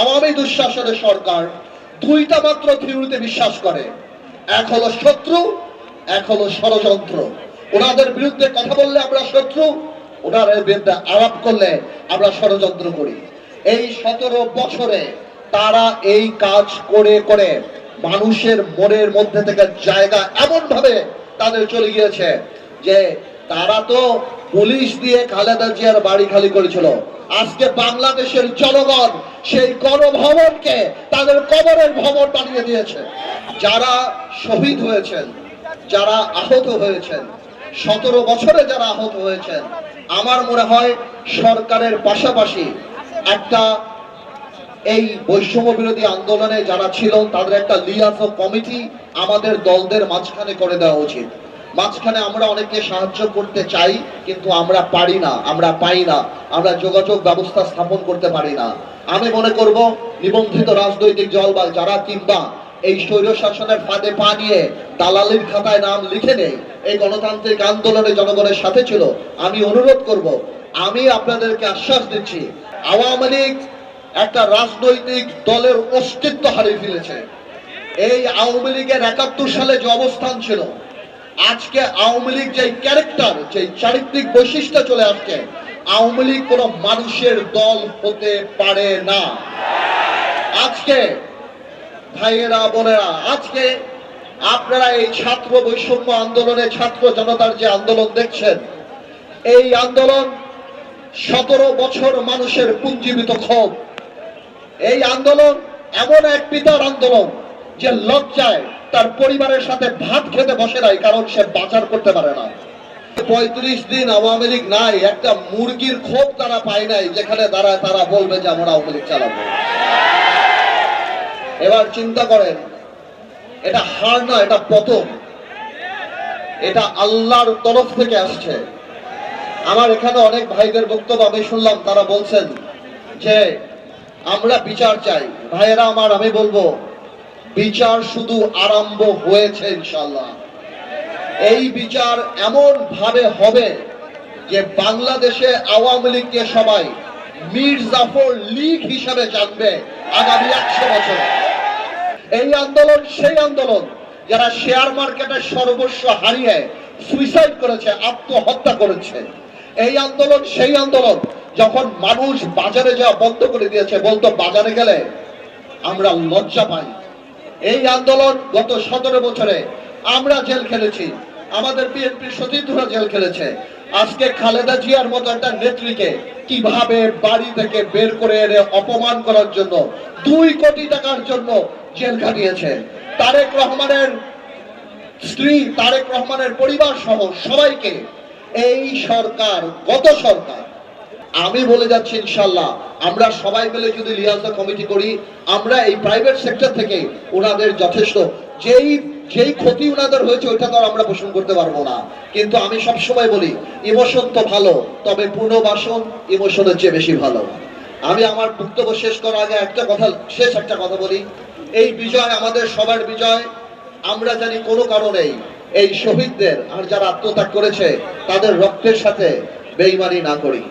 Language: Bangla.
আওয়ামী দুঃশাসনের সরকার দুইটা মাত্র থিওরিতে বিশ্বাস করে। এক হলো শত্রু, এক হলো ষড়যন্ত্র। ওনাদের বিরুদ্ধে কথা বললে আমরা শত্রু, ওনাদের বিরুদ্ধে আলাপ করলে আমরা ষড়যন্ত্র করি। এই সতেরো বছরে তারা এই কাজ করে করে মানুষের মনের মধ্যে থেকে জায়গা এমন ভাবে তাদের চলে গিয়েছে যে তারা তো পুলিশ দিয়ে খালেদা জিয়ার বাড়ি খালি করেছিল। আজকে বাংলাদেশের জনগণ সেই গণভবনকে তাদের কবরের ভবন বানিয়ে দিয়েছে। যারা শহীদ হয়েছেন, যারা আহত হয়েছেন, সতেরো বছরে যারা আহত হয়েছেন, আমার মনে হয় সরকারের পাশাপাশি একটা এই বৈষম্য বিরোধী আন্দোলনে যারা ছিল তাদের একটা লিয়াজ কমিটি আমাদের দলদের মাঝখানে করে দেওয়া উচিত। মাঝখানে আমরা অনেকে সাহায্য করতে চাই, কিন্তু আমরা পারি না, আমরা পাই না, আমরা যোগাযোগ ব্যবস্থা স্থাপন করতে পারি না। আমি মনে করব, নিবন্ধিত রাজনৈতিক দল বা যারা কিংবা এই স্বৈর শাসনের ফাঁদে পা নিয়ে দালালির খাতায় নাম লিখে নেই, এই গণতান্ত্রিক আন্দোলনে জনগণের সাথে ছিল, আমি অনুরোধ করব, আমি আপনাদেরকে আশ্বাস দিচ্ছি, আওয়ামী লীগ একটা রাজনৈতিক দলের অস্তিত্ব হারিয়ে ফেলেছে। এই আওয়ামী লীগের একাত্তর সালে যে অবস্থান ছিল আজকে আওয়ামী লীগ যে ক্যারেক্টার যে চারিত্রিক বৈশিষ্ট্য চলে আসছে, আওয়ামী লীগ কোনো মানুষের দল হতে পারে না। আজকে ভাইয়েরা, বোনেরা, আজকে আপনারা এই ছাত্র বৈষম্য আন্দোলনে ছাত্র জনতার যে আন্দোলন দেখছেন, এই আন্দোলন সতেরো বছর মানুষের পুঞ্জীবিত ক্ষোভ। এই আন্দোলন এমন এক পিতার আন্দোলন যে লজ্জায় তার পরিবারের সাথে ভাত খেতে বসে নাই, কারণ সে বাজার করতে পারে না। পঁয়ত্রিশ দিন আওয়ামী লীগ নাই, একটা মুরগির ক্ষোভ তারা পায় নাই, যেখানে দাঁড়ায় তারা বলবে যে আমরা আওয়ামী লীগ চালাবো। এবার চিন্তা করেন, এটা হার না, এটা পতন। এটা আল্লাহর তরফ থেকে আসছে। আমার এখানে অনেক ভাইদের বক্তব্য আমি শুনলাম, তারা বলছেন যে, আমরা বিচার চাই। ভাইয়েরা আমার, আমি বলব বিচার শুধু আরম্ভ হয়েছে ইনশাল্লাহ এই বিচার এমন ভাবে হবে যে বাংলাদেশে আওয়ামী লীগকে সবাই মীর জাফর লীগ হিসাবে জানবে আগামী একশো বছর। এই আন্দোলন, সেই আন্দোলন যারা শেয়ার মার্কেটের সর্বস্ব হারিয়ে সুইসাইড করেছে, আত্মহত্যা করেছে, এই আন্দোলন, সেই আন্দোলন যখন মানুষ বাজারে যাওয়া বন্ধ করে দিয়েছে, বলতো বাজারে গেলে আমরা লজ্জা পাই। এই আন্দোলন গত সতেরো বছরে আমরা জেল খেলেছি। আমাদের বিএনপির সতীর্থরা জেল খেলেছে। আজকে খালেদা জিয়ার মতো একটা নেত্রীকে কীভাবে বাড়ি থেকে বের করে এনে অপমান করার জন্য দুই কোটি টাকার জন্য জেল খাটিয়েছে। তারেক রহমানের স্ত্রী, তারেক রহমানের পরিবার সহ সবাইকে এই সরকার, গত সরকার আমি বলে যাচ্ছি ইনশাল্লাহ আমরা সবাই মিলে যদি লিয়াজা কমিটি করি, আমরা এই প্রাইভেট সেক্টর থেকে ওনাদের যথেষ্ট, যেই যেই ক্ষতি ওনাদের হয়েছে ওইটা তো আমরা পোষণ করতে পারব না। কিন্তু আমি সব সময় বলি, ইমোশন তো ভালো, তবে পুনর্বাসন ইমোশনের চেয়ে বেশি ভালো। আমি আমার বক্তব্য শেষ করার আগে একটা কথা, শেষ একটা কথা বলি, এই বিজয় আমাদের সবার বিজয়, আমরা জানি কোনো কারণেই এই শহীদদের আর যারা আত্মত্যাগ করেছে, তাদের রক্তের সাথে বেইমানি না করি।